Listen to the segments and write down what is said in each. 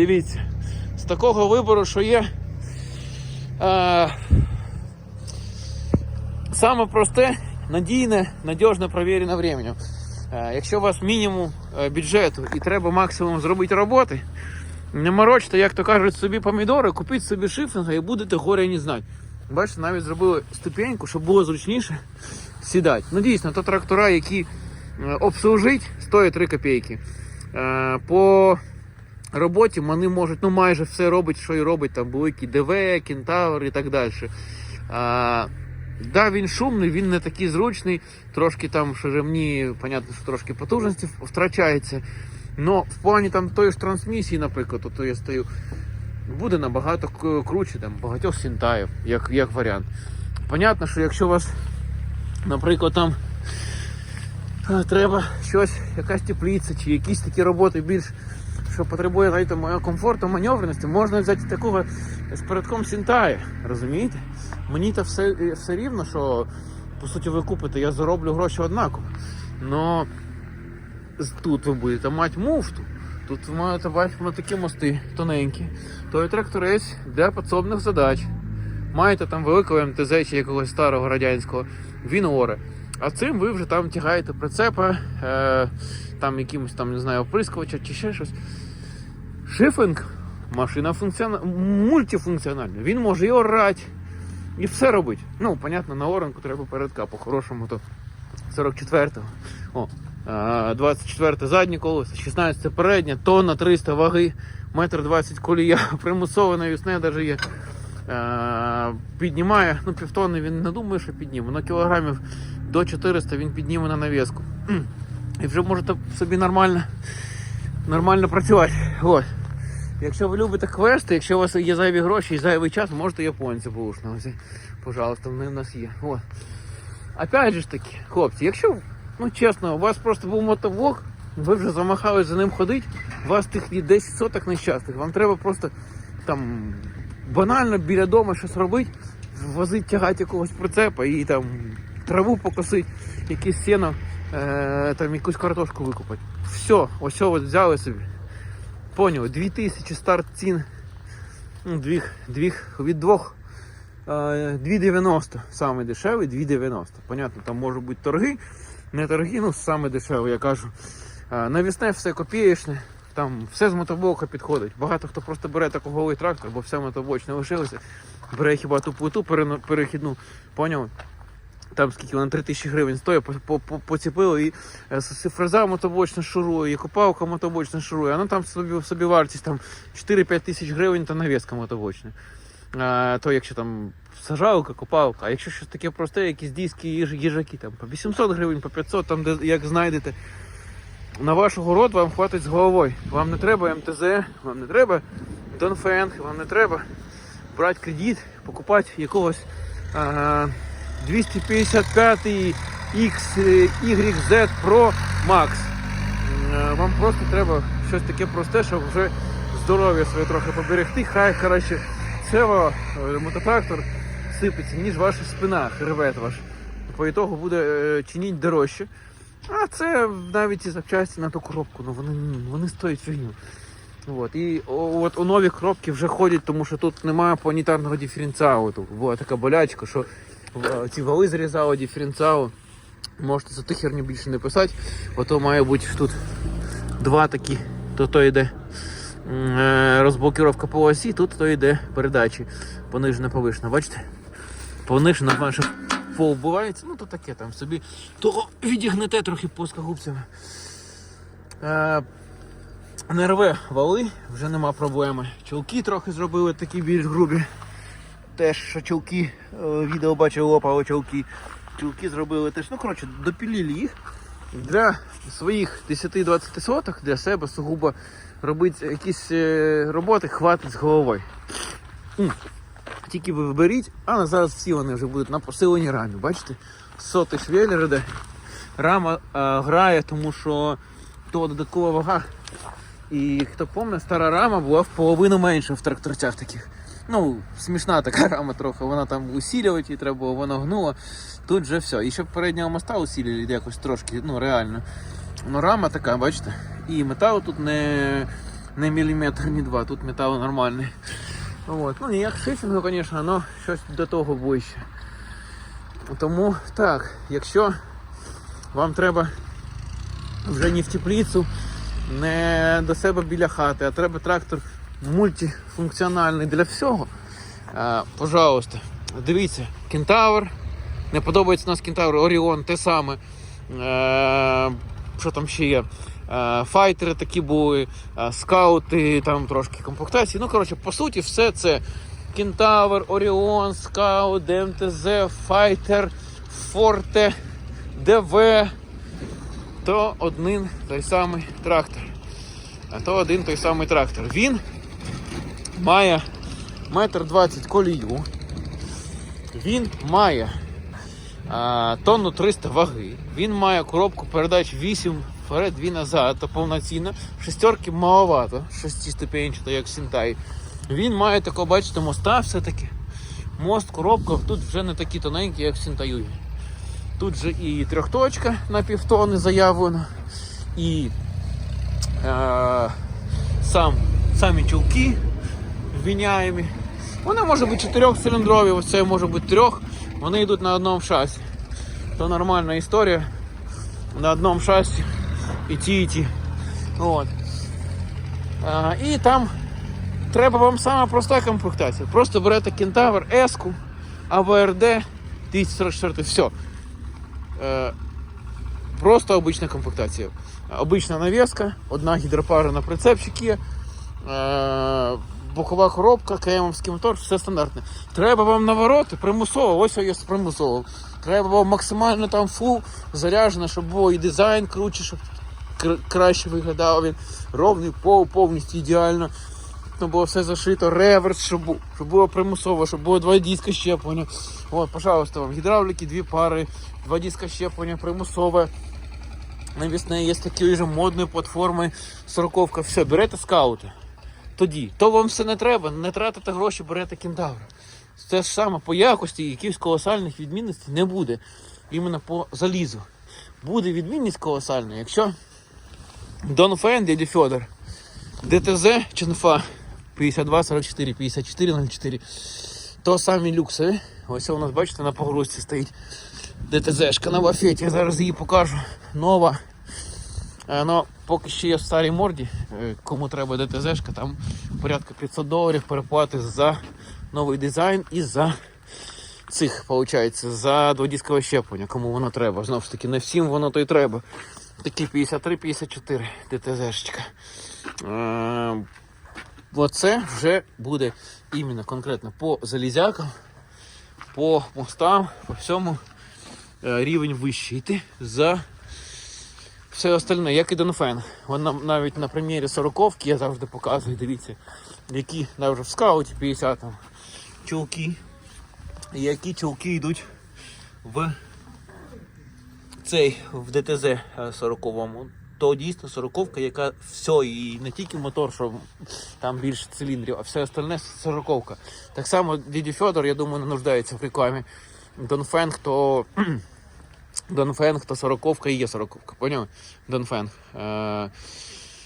Дивіться, з такого вибору, що є. Е, саме просте, надійне, надіжне, провірене временем. Е, якщо у вас мінімум е, бюджету і треба максимум зробити роботи, не морочте, як то кажуть, собі помідори, купіть собі шифінга і будете горя не знати. Бачите, навіть зробили ступеньку, щоб було зручніше сідати. Ну дійсно, то трактора, які обслужить, стоять 3 копійки. По роботі вони можуть ну майже все робить, що і робить там великі ДВ, Кентавр і так далі. А, да, він шумний, він не такий зручний, трошки там шеремні, понятно, що трошки потужності втрачається. Но в плані там тої ж трансмісії, наприклад, то я стою, буде набагато круче там, багатьох сінтаїв, як, як варіант. Понятно, що якщо у вас, наприклад, там треба щось, якась теплиця чи якісь такі роботи більш, що потребує знаєте, комфорту, маневреності, можна взяти такого з передком Сінтая, розумієте? Мені то все, все рівно, що по суті ви купите, я зароблю гроші однаково. Но тут ви будете мати муфту. Тут ви маєте бачити такі мости тоненькі. Той тракторець для підсобних задач. Маєте там великого МТЗ чи якогось старого радянського, він оре. А цим ви вже там тягаєте прицепа, е, там якимось там, не знаю, оприскувача чи ще щось. Шифинг, машина функціональна, мультифункціональна. Він може і орати, і все робить. Ну, понятно, на оранку треба передка, по-хорошому то 44-го. О, е, 24 заднє колесо, 16 переднє, тонна 300 ваги, метр 20 колія, примусове навісне навіть є. Піднімає, ну півтонни він не думає, що підніме, на кілограмів до 400 він підніме на навіску. І вже можете собі нормально, нормально працювати. От. Якщо ви любите квести, якщо у вас є зайві гроші і зайвий час, можете японця бушного взяти. Пожалуйста, вони в нас є. От. Опять же ж таки, хлопці, якщо, ну чесно, у вас просто був мотоблок, ви вже замахались за ним ходити, у вас тих є 10 соток нещасних, вам треба просто там банально біля дому щось робити, возити, тягати якогось прицепа і там траву покосити, якесь сено, е, там якусь картошку викопати. Все, ось от взяли собі. Поняли, 2000 старт цін. Ну, дві, дві, від двох е, 2,90 саме дешевий, 2,90. Понятно, там можуть бути торги, не торги, ну саме дешевий, я кажу. Е, Навісне все копієчне, там все з мотоблока підходить. Багато хто просто бере такого трактор, бо все мотоблочне лишилося. Бере хіба ту плиту перехідну, поняли? Там скільки вона 3 тисячі гривень стоїть, по- по- по- поціпили і е, фреза мотоблочна шурує, і копалка мотоблочна шурує, а ну там собі, собі вартість там 4-5 тисяч гривень та навіска мотоблочна. А, то якщо там сажалка, копалка, а якщо щось таке просте, якісь диски, їж, їжаки, там по 800 гривень, по 500, там де як знайдете. На ваш город вам хватить з головою. Вам не треба МТЗ, вам не треба Донфенг, вам не треба брати кредит, покупати якогось а, 255 XYZ Pro Max. Вам просто треба щось таке просте, щоб вже здоров'я своє трохи поберегти. Хай краще цево е, мототрактор сипеться, ніж ваша спина, хребет ваш. По ітогу буде е, чиніть дорожче. А це навіть і запчасті на ту коробку, ну вони, вони стоять фігню. От. І от у нові коробки вже ходять, тому що тут немає планетарного диференціалу. Була така болячка, що ці вали зрізали диференціалу. Можете за ту херню більше не писати. Ото має бути тут два такі, то то йде е, розблокировка по осі, тут то йде передачі понижена повишена. Бачите? Понижена майже пол бувається, ну то таке там собі. То відігнете трохи плоскогубцями. Е, НРВ вали, вже нема проблеми. Чулки трохи зробили такі більш грубі. Теж що чулки, е, відео бачив, лопали чулки. Чулки зробили теж. Ну, коротше, допілили їх. Для своїх 10-20 соток для себе сугубо робити якісь е, роботи, хватить з головою. Тільки ви виберіть, а зараз всі вони вже будуть на посиленій рамі. Бачите? Сотий швеллер іде. Рама е, грає, тому що то додаткова вага. І хто пам'ятає, стара рама була в половину менша в тракторцях таких. Ну, смішна така рама трохи, вона там усилювати її треба було, вона гнула. Тут вже все. І щоб переднього моста усилили якось трошки, ну реально. Ну рама така, бачите. І метал тут не, не міліметр, ні два, тут метал нормальний. От. Ну, не як шифінгу, звісно, але щось до того ближче. Тому так, якщо вам треба вже не в теплицю, не до себе біля хати, а треба трактор мультифункціональний для всього. А, пожалуйста, дивіться, кентавр. Не подобається у нас кентавр, Оріон, те саме. Е, що там ще є? Е, файтери такі були, е, скаути, там трошки комплектації. Ну, коротше, по суті, все це Кентавр, Оріон, Скаут, ДМТЗ, Файтер, Форте, ДВ. То один той самий трактор. А то один той самий трактор. Він має метр двадцять колію. Він має а, тонну 300 ваги. Він має коробку передач 8 вперед, 2 назад, то повноцінно. Шестерки маловато, шестиступенчато, як Сінтай. Він має такого, бачите, моста все-таки. Мост, коробка тут вже не такі тоненькі, як в Сінтаю. Тут же і трьохточка на півтони заявлено, і е, сам, самі чулки вміняємі. Вони можуть бути чотирьохциліндрові, ось це може бути трьох. Вони йдуть на одному шасі. То нормальна історія. На одному шасі і ті, і ті. От. А, і там треба вам сама проста комплектація. Просто берете кентавр, С-ку, АВРД, 244, все. Е, просто обична комплектація. Обична навіска, одна гідропара на прицепчик. Е, бокова коробка, КМовський мотор, все стандартне. Треба вам навороти примусово, ось є примусово. Треба вам максимально там фул заряджено, щоб було і дизайн круче, щоб кр- краще виглядав він. Ровний пол, повністю ідеально. Щоб було все зашито, реверс, щоб, щоб було примусово, щоб було два диска щеплення. От, пожалуйста, вам гідравліки, дві пари, два диска щеплення, примусове. Навісне є такі вже модні платформи, сороковка, все, берете скаути. Тоді, то вам все не треба, не тратите гроші, берете кентавра. Це ж саме по якості якихось колосальних відмінностей не буде. Іменно по залізу. Буде відмінність колосальна, якщо Донфен, дядя Федор, ДТЗ Ченфа 5244, 5404, то самі люксові. Ось у нас, бачите, на погрузці стоїть ДТЗшка на вафеті. Я зараз її покажу. Нова. Е, Ну, поки ще є в старій морді, е, кому треба ДТЗшка, там порядка 500 доларів переплати за новий дизайн і за цих, виходить, за дводіскове щеплення, кому воно треба. Знову ж таки, не всім воно то й треба. Такі 53-54 ДТЗшечка. Е, Оце вже буде іменно конкретно по залізякам, по мостам, по всьому рівень вищий йти за все остальне, як і Донфен. Вон навіть на примірі 40 я завжди показую, дивіться, які навіть в скауті 50 там чулки, які чулки йдуть в цей в ДТЗ 40-му. То дійсно 40 яка все, і не тільки мотор, що там більше циліндрів, а все остальне 40 Так само діді Федор, я думаю, не нуждається в рекламі. Донфенг, то Донфенг, то 40 і є 40 поняв? Донфенг. Е,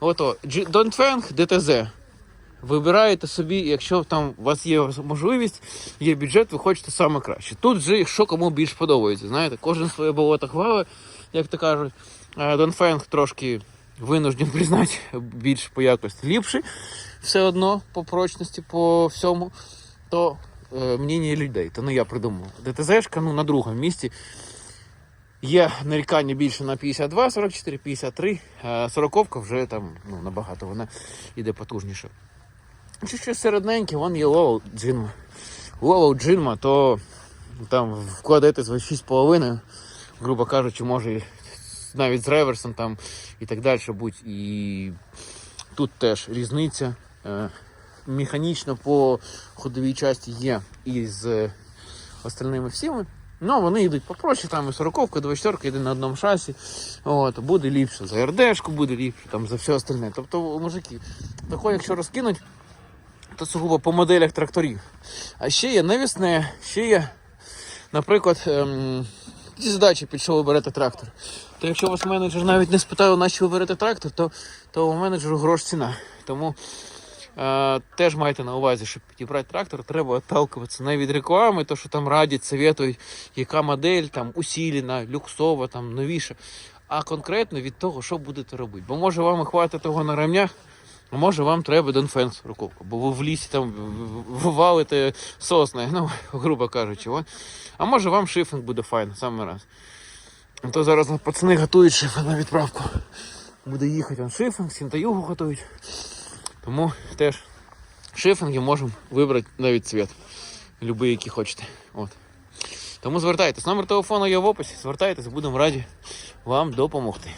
ото, Донфенг, ДТЗ. Вибираєте собі, якщо там у вас є можливість, є бюджет, ви хочете саме краще. Тут же що кому більш подобається. Знаєте, кожен своє болото хвали, як то кажуть. Е, Донфенг трошки винужден признати більш по якості ліпший, все одно по прочності, по всьому. То е, мнення людей, то не я придумав. ДТЗшка ну, на другому місці. Є нарікання більше на 52, 44, 53, а 40 вже там ну, набагато вона іде потужніше. Чи щось середненьке, вон є ловол джинма. Ловол джинма, то там вкладете за 6,5, грубо кажучи, може навіть з реверсом там і так далі будь. І тут теж різниця. Е, Механічно по ходовій часті є і з остальними всіми. Ну, вони йдуть попроще, там і 40 і 24 йде на одному шасі. От, буде ліпше за РДшку, буде ліпше там, за все остальне. Тобто, мужики, тако, якщо розкинуть, то сугубо по моделях тракторів. А ще є навісне, ще є, наприклад, ем, зі задачі під що ви берете трактор. то якщо вас менеджер навіть не спитав, на що ви берете трактор, то, то у менеджеру грош ціна. Тому теж майте на увазі, щоб підібрати трактор, треба отталкуватися не від реклами, то що там радять, советують, яка модель там усілена, люксова, там новіша, а конкретно від того, що будете робити. Бо може вам і хватить того на ремнях, а може вам треба Донфенс руковку, бо ви в лісі там валите сосни, ну, грубо кажучи. А може вам шифінг буде файно, саме раз. А то зараз пацани готують шифінг на відправку. Буде їхати он шифінг, сінтаюгу готують. Тому теж шифінги можемо вибрати навіть цвіт. Любий, який хочете. От. Тому звертайтесь. Номер телефону є в описі. Звертайтесь, будемо раді вам допомогти.